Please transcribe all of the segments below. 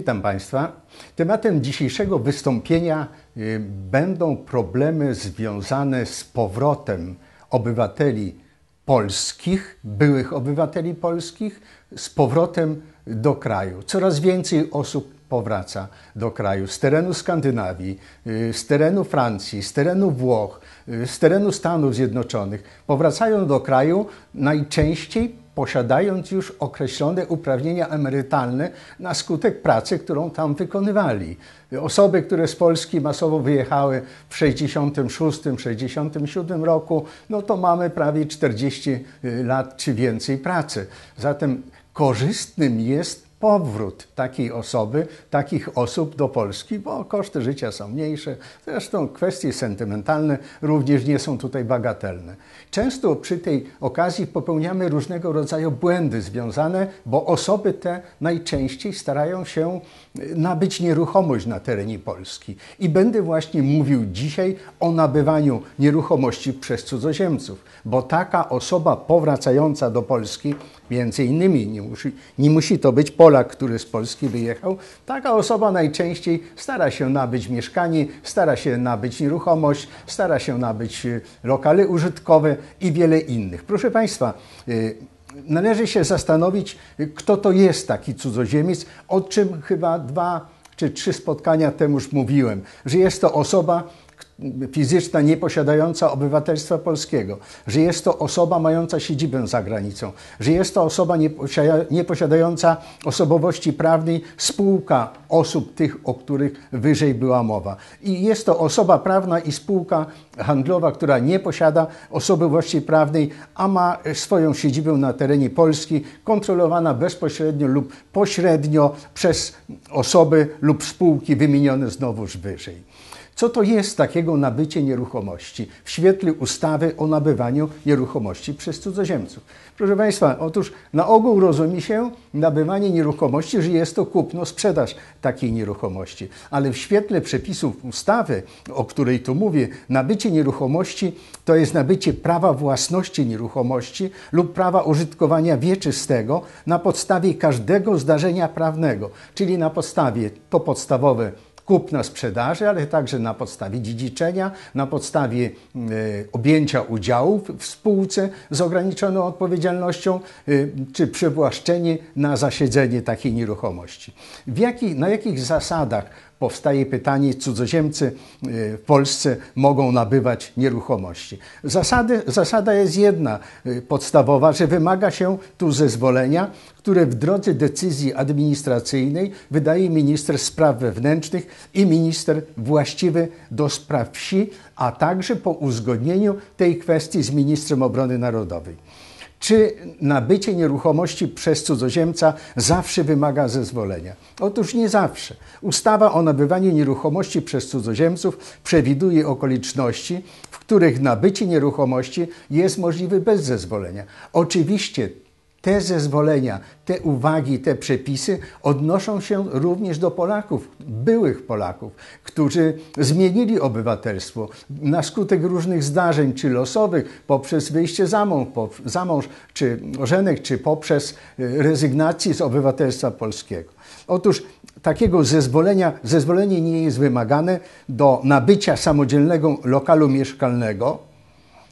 Witam Państwa. Tematem dzisiejszego wystąpienia y, będą problemy związane z powrotem obywateli polskich, byłych obywateli polskich, z powrotem do kraju. Coraz więcej osób powraca do kraju z terenu Skandynawii, y, z terenu Francji, z terenu Włoch, y, z terenu Stanów Zjednoczonych. Powracają do kraju najczęściej posiadając już określone uprawnienia emerytalne na skutek pracy, którą tam wykonywali. Osoby, które z Polski masowo wyjechały w 66-67 roku, no to mamy prawie 40 lat czy więcej pracy. Zatem korzystnym jest powrót takiej osoby, takich osób do Polski, bo koszty życia są mniejsze. Zresztą kwestie sentymentalne również nie są tutaj bagatelne. Często przy tej okazji popełniamy różnego rodzaju błędy związane, bo osoby te najczęściej starają się nabyć nieruchomość na terenie Polski. I będę właśnie mówił dzisiaj o nabywaniu nieruchomości przez cudzoziemców, bo taka osoba powracająca do Polski, między innymi nie musi, nie musi to być Polak, który z Polski wyjechał, taka osoba najczęściej stara się nabyć mieszkanie, stara się nabyć nieruchomość, stara się nabyć y, lokale użytkowe i wiele innych. Proszę Państwa, y, należy się zastanowić, kto to jest taki cudzoziemiec, o czym chyba dwa czy trzy spotkania temu już mówiłem, że jest to osoba, fizyczna nieposiadająca obywatelstwa polskiego, że jest to osoba mająca siedzibę za granicą, że jest to osoba nieposiadająca osobowości prawnej, spółka osób tych, o których wyżej była mowa. I jest to osoba prawna i spółka handlowa, która nie posiada osobowości prawnej, a ma swoją siedzibę na terenie Polski, kontrolowana bezpośrednio lub pośrednio przez osoby lub spółki wymienione znowuż wyżej. Co to jest takiego nabycie nieruchomości w świetle ustawy o nabywaniu nieruchomości przez cudzoziemców? Proszę Państwa, otóż na ogół rozumie się nabywanie nieruchomości, że jest to kupno, sprzedaż takiej nieruchomości. Ale w świetle przepisów ustawy, o której tu mówię, nabycie nieruchomości to jest nabycie prawa własności nieruchomości lub prawa użytkowania wieczystego na podstawie każdego zdarzenia prawnego, czyli na podstawie to podstawowe kupna sprzedaży, ale także na podstawie dziedziczenia, na podstawie e, objęcia udziałów w spółce z ograniczoną odpowiedzialnością, e, czy przywłaszczenie na zasiedzenie takiej nieruchomości. Jaki, na jakich zasadach powstaje pytanie, cudzoziemcy e, w Polsce mogą nabywać nieruchomości. Zasady, zasada jest jedna e, podstawowa, że wymaga się tu zezwolenia, które w drodze decyzji administracyjnej wydaje minister spraw wewnętrznych i minister właściwy do spraw wsi, a także po uzgodnieniu tej kwestii z ministrem obrony narodowej. Czy nabycie nieruchomości przez cudzoziemca zawsze wymaga zezwolenia? Otóż nie zawsze. Ustawa o nabywaniu nieruchomości przez cudzoziemców przewiduje okoliczności, w których nabycie nieruchomości jest możliwe bez zezwolenia. Oczywiście te zezwolenia, te uwagi, te przepisy odnoszą się również do Polaków, byłych Polaków, którzy zmienili obywatelstwo na skutek różnych zdarzeń, czy losowych, poprzez wyjście za mąż, za mąż czy ożenek, czy poprzez e, rezygnację z obywatelstwa polskiego. Otóż takiego zezwolenia, zezwolenie nie jest wymagane do nabycia samodzielnego lokalu mieszkalnego,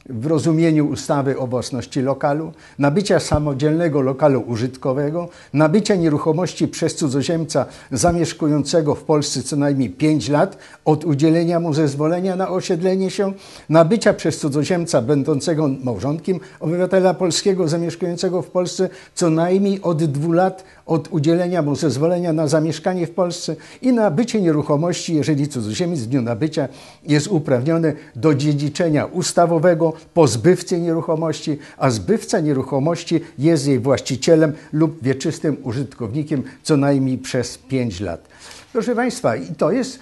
w rozumieniu ustawy o własności lokalu, nabycia samodzielnego lokalu użytkowego, nabycia nieruchomości przez cudzoziemca zamieszkującego w Polsce co najmniej 5 lat od udzielenia mu zezwolenia na osiedlenie się, nabycia przez cudzoziemca będącego małżonkiem obywatela polskiego zamieszkującego w Polsce co najmniej od 2 lat od udzielenia mu zezwolenia na zamieszkanie w Polsce i nabycie nieruchomości, jeżeli cudzoziemiec w dniu nabycia jest uprawniony do dziedziczenia ustawowego po zbywcy nieruchomości, a zbywca nieruchomości jest jej właścicielem lub wieczystym użytkownikiem co najmniej przez 5 lat. Proszę Państwa, i to jest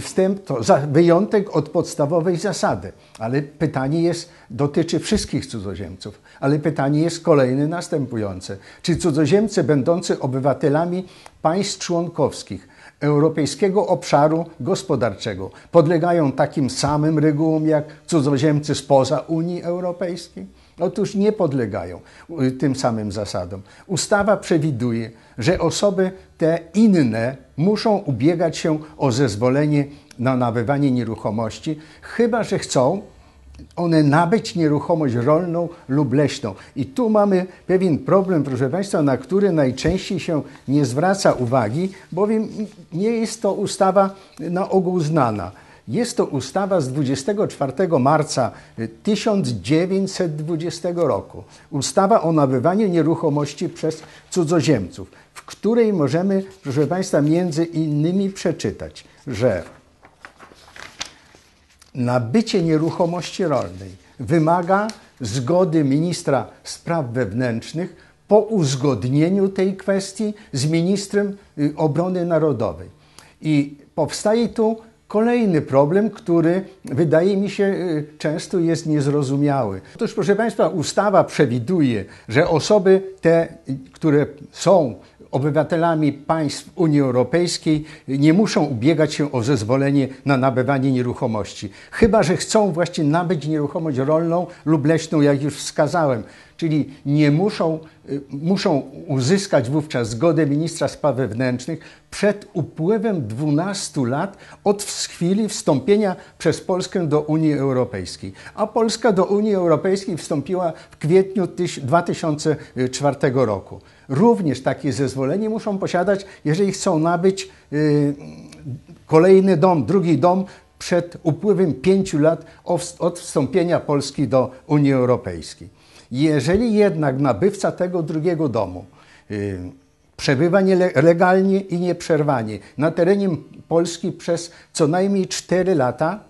wstęp, to wyjątek od podstawowej zasady. Ale pytanie jest, dotyczy wszystkich cudzoziemców. Ale pytanie jest kolejne, następujące. Czy cudzoziemcy będący obywatelami państw członkowskich Europejskiego Obszaru Gospodarczego podlegają takim samym regułom jak cudzoziemcy spoza Unii Europejskiej? Otóż nie podlegają y, tym samym zasadom. Ustawa przewiduje, że osoby te inne muszą ubiegać się o zezwolenie na nabywanie nieruchomości, chyba że chcą one nabyć nieruchomość rolną lub leśną. I tu mamy pewien problem, proszę Państwa, na który najczęściej się nie zwraca uwagi, bowiem nie jest to ustawa na ogół znana. Jest to ustawa z 24 marca 1920 roku. Ustawa o nabywaniu nieruchomości przez cudzoziemców, w której możemy, proszę Państwa, między innymi przeczytać, że nabycie nieruchomości rolnej wymaga zgody ministra spraw wewnętrznych po uzgodnieniu tej kwestii z ministrem y, obrony narodowej. I powstaje tu kolejny problem, który wydaje mi się y, często jest niezrozumiały. Otóż, proszę Państwa, ustawa przewiduje, że osoby te, które są obywatelami państw Unii Europejskiej nie muszą ubiegać się o zezwolenie na nabywanie nieruchomości. Chyba, że chcą właśnie nabyć nieruchomość rolną lub leśną, jak już wskazałem. Czyli nie muszą, y, muszą uzyskać wówczas zgodę ministra spraw wewnętrznych przed upływem 12 lat od chwili wstąpienia przez Polskę do Unii Europejskiej. A Polska do Unii Europejskiej wstąpiła w kwietniu 2004 roku. Również takie zezwolenie muszą posiadać, jeżeli chcą nabyć y, kolejny dom, drugi dom przed upływem pięciu lat od wstąpienia Polski do Unii Europejskiej. Jeżeli jednak nabywca tego drugiego domu y, przebywa legalnie i nieprzerwanie na terenie Polski przez co najmniej 4 lata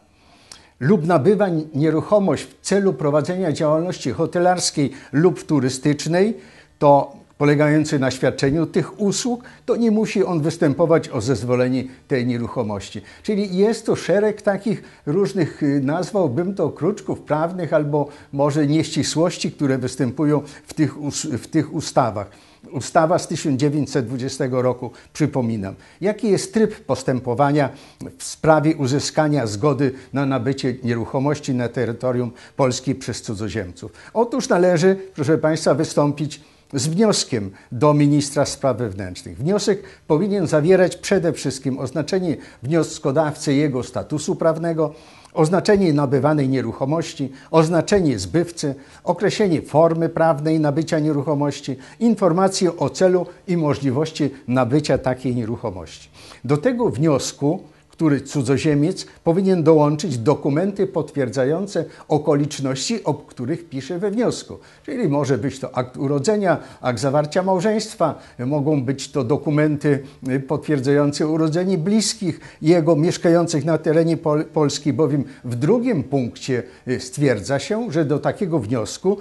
lub nabywa nieruchomość w celu prowadzenia działalności hotelarskiej lub turystycznej, to polegający na świadczeniu tych usług, to nie musi on występować o zezwolenie tej nieruchomości. Czyli jest to szereg takich różnych, y, nazwałbym to kruczków prawnych albo może nieścisłości, które występują w tych, w tych ustawach. Ustawa z 1920 roku, przypominam. Jaki jest tryb postępowania w sprawie uzyskania zgody na nabycie nieruchomości na terytorium Polski przez cudzoziemców? Otóż należy, proszę Państwa, wystąpić z wnioskiem do ministra spraw wewnętrznych. Wniosek powinien zawierać przede wszystkim oznaczenie wnioskodawcy jego statusu prawnego, oznaczenie nabywanej nieruchomości, oznaczenie zbywcy, określenie formy prawnej nabycia nieruchomości, informacje o celu i możliwości nabycia takiej nieruchomości. Do tego wniosku który cudzoziemiec powinien dołączyć dokumenty potwierdzające okoliczności, o których pisze we wniosku. Czyli może być to akt urodzenia, akt zawarcia małżeństwa, mogą być to dokumenty potwierdzające urodzenie bliskich jego mieszkających na terenie Pol Polski, bowiem w drugim punkcie stwierdza się, że do takiego wniosku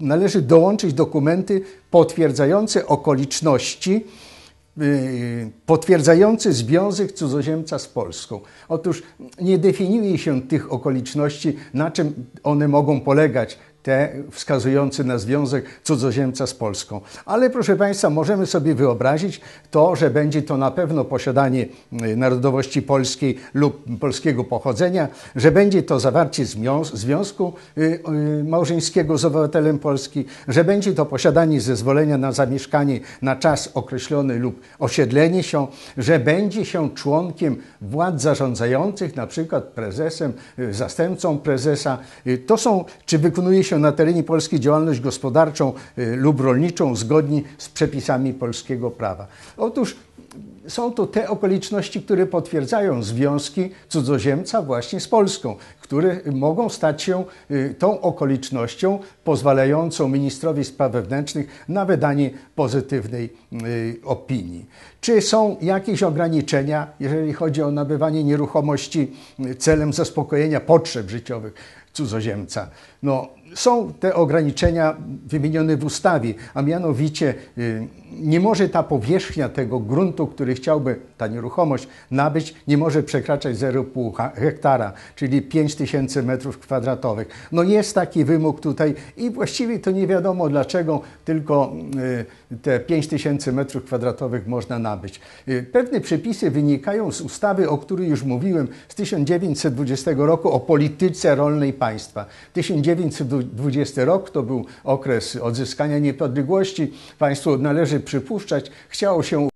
należy dołączyć dokumenty potwierdzające okoliczności, Y, potwierdzający związek cudzoziemca z Polską. Otóż nie definiuje się tych okoliczności, na czym one mogą polegać te wskazujące na związek cudzoziemca z Polską. Ale proszę Państwa, możemy sobie wyobrazić to, że będzie to na pewno posiadanie y, narodowości polskiej lub polskiego pochodzenia, że będzie to zawarcie związku y, y, małżeńskiego z obywatelem Polski, że będzie to posiadanie zezwolenia na zamieszkanie na czas określony lub osiedlenie się, że będzie się członkiem władz zarządzających, na przykład prezesem, zastępcą prezesa. To są, czy wykonuje się się na terenie Polski działalność gospodarczą y, lub rolniczą zgodnie z przepisami polskiego prawa. Otóż są to te okoliczności, które potwierdzają związki cudzoziemca właśnie z Polską, które mogą stać się y, tą okolicznością pozwalającą ministrowi spraw wewnętrznych na wydanie pozytywnej y, opinii. Czy są jakieś ograniczenia, jeżeli chodzi o nabywanie nieruchomości celem zaspokojenia potrzeb życiowych cudzoziemca? No, są te ograniczenia wymienione w ustawie, a mianowicie y, nie może ta powierzchnia tego gruntu, który chciałby ta nieruchomość nabyć, nie może przekraczać 0,5 hektara, czyli 5000 tysięcy metrów kwadratowych. No jest taki wymóg tutaj i właściwie to nie wiadomo dlaczego tylko y, te 5 tysięcy metrów kwadratowych można nabyć. Y, Pewne przepisy wynikają z ustawy, o której już mówiłem, z 1920 roku o polityce rolnej państwa. 1920 rok to był okres odzyskania niepodległości. Państwo należy przypuszczać, chciało się